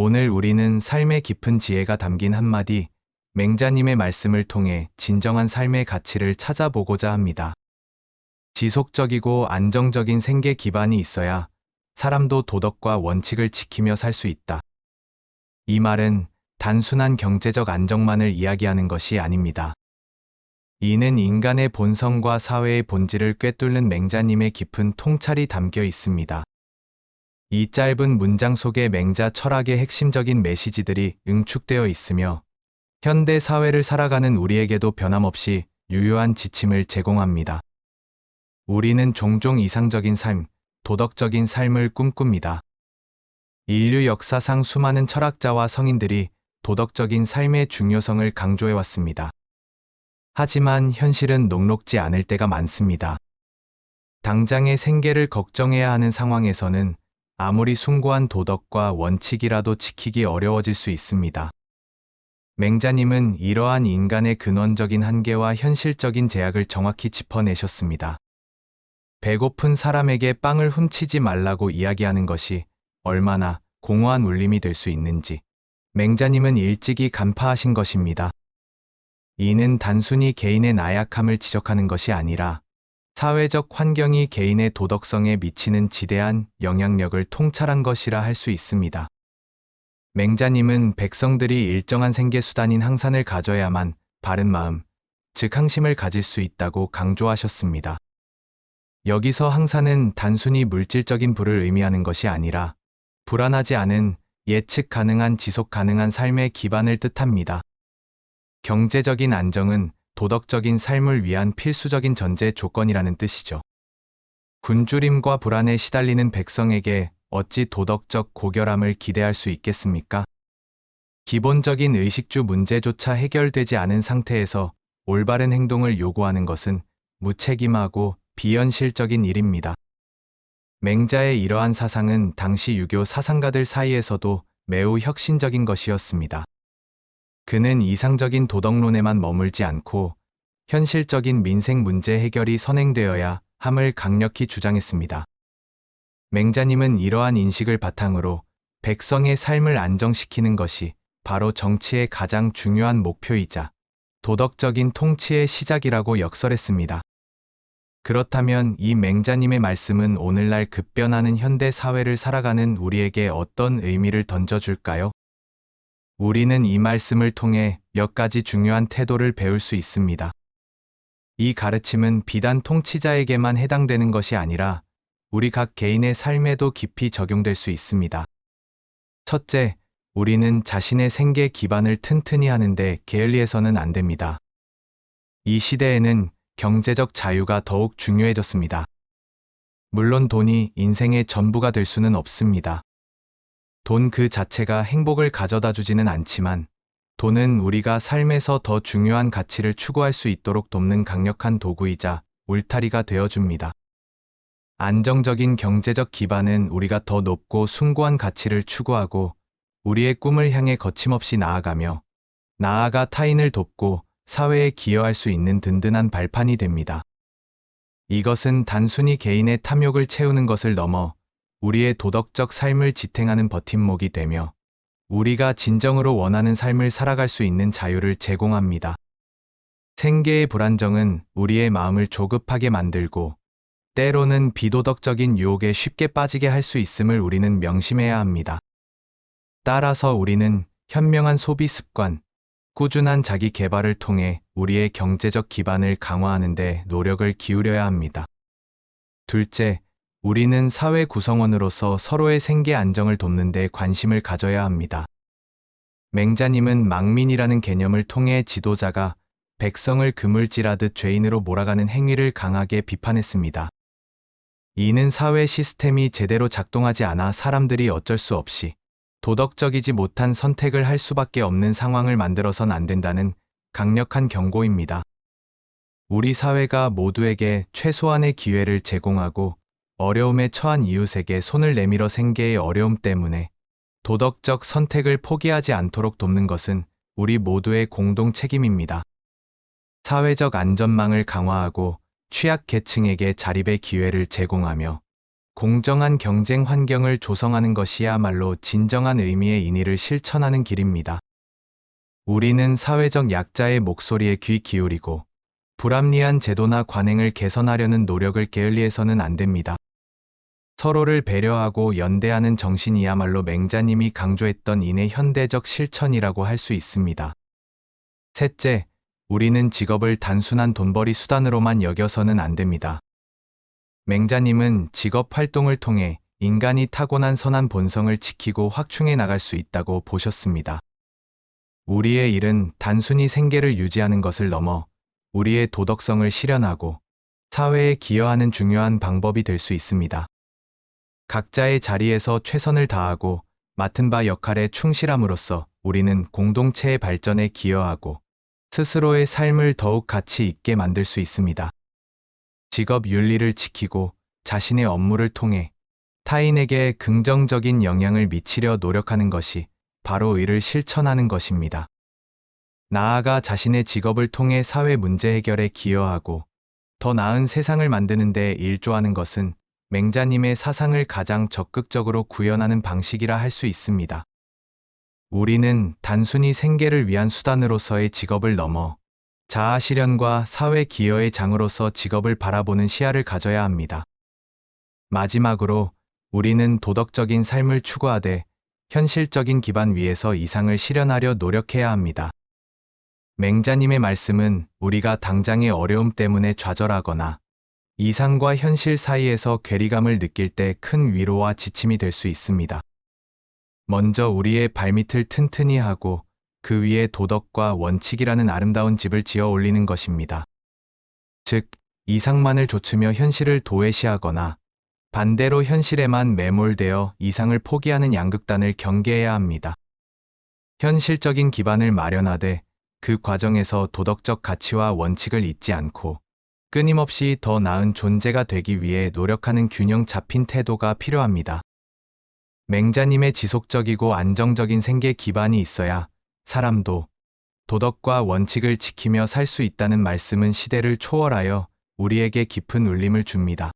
오늘 우리는 삶의 깊은 지혜가 담긴 한마디 맹자님의 말씀을 통해 진정한 삶의 가치를 찾아보고자 합니다. 지속적이고 안정적인 생계 기반이 있어야 사람도 도덕과 원칙을 지키며 살 수 있다. 이 말은 단순한 경제적 안정만을 이야기하는 것이 아닙니다. 이는 인간의 본성과 사회의 본질을 꿰뚫는 맹자님의 깊은 통찰이 담겨 있습니다. 이 짧은 문장 속에 맹자 철학의 핵심적인 메시지들이 응축되어 있으며 현대 사회를 살아가는 우리에게도 변함없이 유효한 지침을 제공합니다. 우리는 종종 이상적인 삶, 도덕적인 삶을 꿈꿉니다. 인류 역사상 수많은 철학자와 성인들이 도덕적인 삶의 중요성을 강조해왔습니다. 하지만 현실은 녹록지 않을 때가 많습니다. 당장의 생계를 걱정해야 하는 상황에서는 아무리 숭고한 도덕과 원칙이라도 지키기 어려워질 수 있습니다. 맹자님은 이러한 인간의 근원적인 한계와 현실적인 제약을 정확히 짚어내셨습니다. 배고픈 사람에게 빵을 훔치지 말라고 이야기하는 것이 얼마나 공허한 울림이 될 수 있는지 맹자님은 일찍이 간파하신 것입니다. 이는 단순히 개인의 나약함을 지적하는 것이 아니라 사회적 환경이 개인의 도덕성에 미치는 지대한 영향력을 통찰한 것이라 할 수 있습니다. 맹자님은 백성들이 일정한 생계 수단인 항산을 가져야만 바른 마음, 즉 항심을 가질 수 있다고 강조하셨습니다. 여기서 항산은 단순히 물질적인 부를 의미하는 것이 아니라 불안하지 않은 예측 가능한 지속 가능한 삶의 기반을 뜻합니다. 경제적인 안정은 도덕적인 삶을 위한 필수적인 전제 조건이라는 뜻이죠. 굶주림과 불안에 시달리는 백성에게 어찌 도덕적 고결함을 기대할 수 있겠습니까? 기본적인 의식주 문제조차 해결되지 않은 상태에서 올바른 행동을 요구하는 것은 무책임하고 비현실적인 일입니다. 맹자의 이러한 사상은 당시 유교 사상가들 사이에서도 매우 혁신적인 것이었습니다. 그는 이상적인 도덕론에만 머물지 않고 현실적인 민생 문제 해결이 선행되어야 함을 강력히 주장했습니다. 맹자님은 이러한 인식을 바탕으로 백성의 삶을 안정시키는 것이 바로 정치의 가장 중요한 목표이자 도덕적인 통치의 시작이라고 역설했습니다. 그렇다면 이 맹자님의 말씀은 오늘날 급변하는 현대 사회를 살아가는 우리에게 어떤 의미를 던져줄까요? 우리는 이 말씀을 통해 몇 가지 중요한 태도를 배울 수 있습니다. 이 가르침은 비단 통치자에게만 해당되는 것이 아니라 우리 각 개인의 삶에도 깊이 적용될 수 있습니다. 첫째, 우리는 자신의 생계 기반을 튼튼히 하는데 게을리해서는 안 됩니다. 이 시대에는 경제적 자유가 더욱 중요해졌습니다. 물론 돈이 인생의 전부가 될 수는 없습니다. 돈 그 자체가 행복을 가져다 주지는 않지만 돈은 우리가 삶에서 더 중요한 가치를 추구할 수 있도록 돕는 강력한 도구이자 울타리가 되어줍니다. 안정적인 경제적 기반은 우리가 더 높고 숭고한 가치를 추구하고 우리의 꿈을 향해 거침없이 나아가며 나아가 타인을 돕고 사회에 기여할 수 있는 든든한 발판이 됩니다. 이것은 단순히 개인의 탐욕을 채우는 것을 넘어 우리의 도덕적 삶을 지탱하는 버팀목이 되며 우리가 진정으로 원하는 삶을 살아갈 수 있는 자유를 제공합니다. 생계의 불안정은 우리의 마음을 조급하게 만들고 때로는 비도덕적인 유혹에 쉽게 빠지게 할 수 있음을 우리는 명심해야 합니다. 따라서 우리는 현명한 소비 습관, 꾸준한 자기 개발을 통해 우리의 경제적 기반을 강화하는 데 노력을 기울여야 합니다. 둘째, 우리는 사회 구성원으로서 서로의 생계 안정을 돕는 데 관심을 가져야 합니다. 맹자님은 망민이라는 개념을 통해 지도자가 백성을 그물질하듯 죄인으로 몰아가는 행위를 강하게 비판했습니다. 이는 사회 시스템이 제대로 작동하지 않아 사람들이 어쩔 수 없이 도덕적이지 못한 선택을 할 수밖에 없는 상황을 만들어선 안 된다는 강력한 경고입니다. 우리 사회가 모두에게 최소한의 기회를 제공하고 어려움에 처한 이웃에게 손을 내밀어 생계의 어려움 때문에 도덕적 선택을 포기하지 않도록 돕는 것은 우리 모두의 공동 책임입니다. 사회적 안전망을 강화하고 취약계층에게 자립의 기회를 제공하며 공정한 경쟁 환경을 조성하는 것이야말로 진정한 의미의 인의를 실천하는 길입니다. 우리는 사회적 약자의 목소리에 귀 기울이고 불합리한 제도나 관행을 개선하려는 노력을 게을리해서는 안 됩니다. 서로를 배려하고 연대하는 정신이야말로 맹자님이 강조했던 인의 현대적 실천이라고 할 수 있습니다. 셋째, 우리는 직업을 단순한 돈벌이 수단으로만 여겨서는 안 됩니다. 맹자님은 직업 활동을 통해 인간이 타고난 선한 본성을 지키고 확충해 나갈 수 있다고 보셨습니다. 우리의 일은 단순히 생계를 유지하는 것을 넘어 우리의 도덕성을 실현하고 사회에 기여하는 중요한 방법이 될 수 있습니다. 각자의 자리에서 최선을 다하고 맡은 바 역할에 충실함으로써 우리는 공동체의 발전에 기여하고 스스로의 삶을 더욱 가치 있게 만들 수 있습니다. 직업 윤리를 지키고 자신의 업무를 통해 타인에게 긍정적인 영향을 미치려 노력하는 것이 바로 의를 실천하는 것입니다. 나아가 자신의 직업을 통해 사회 문제 해결에 기여하고 더 나은 세상을 만드는 데 일조하는 것은 맹자님의 사상을 가장 적극적으로 구현하는 방식이라 할 수 있습니다. 우리는 단순히 생계를 위한 수단으로서의 직업을 넘어 자아 실현과 사회 기여의 장으로서 직업을 바라보는 시야를 가져야 합니다. 마지막으로 우리는 도덕적인 삶을 추구하되 현실적인 기반 위에서 이상을 실현하려 노력해야 합니다. 맹자님의 말씀은 우리가 당장의 어려움 때문에 좌절하거나 이상과 현실 사이에서 괴리감을 느낄 때 큰 위로와 지침이 될 수 있습니다. 먼저 우리의 발밑을 튼튼히 하고 그 위에 도덕과 원칙이라는 아름다운 집을 지어 올리는 것입니다. 즉, 이상만을 좇으며 현실을 도외시하거나 반대로 현실에만 매몰되어 이상을 포기하는 양극단을 경계해야 합니다. 현실적인 기반을 마련하되 그 과정에서 도덕적 가치와 원칙을 잊지 않고 끊임없이 더 나은 존재가 되기 위해 노력하는 균형 잡힌 태도가 필요합니다. 맹자님의 지속적이고 안정적인 생계 기반이 있어야 사람도 도덕과 원칙을 지키며 살 수 있다는 말씀은 시대를 초월하여 우리에게 깊은 울림을 줍니다.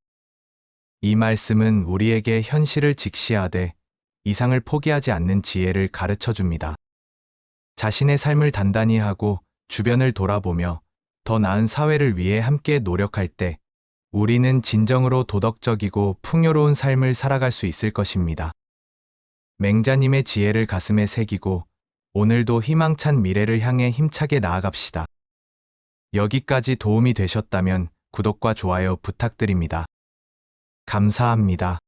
이 말씀은 우리에게 현실을 직시하되 이상을 포기하지 않는 지혜를 가르쳐 줍니다. 자신의 삶을 단단히 하고 주변을 돌아보며 더 나은 사회를 위해 함께 노력할 때 우리는 진정으로 도덕적이고 풍요로운 삶을 살아갈 수 있을 것입니다. 맹자님의 지혜를 가슴에 새기고 오늘도 희망찬 미래를 향해 힘차게 나아갑시다. 여기까지 도움이 되셨다면 구독과 좋아요 부탁드립니다. 감사합니다.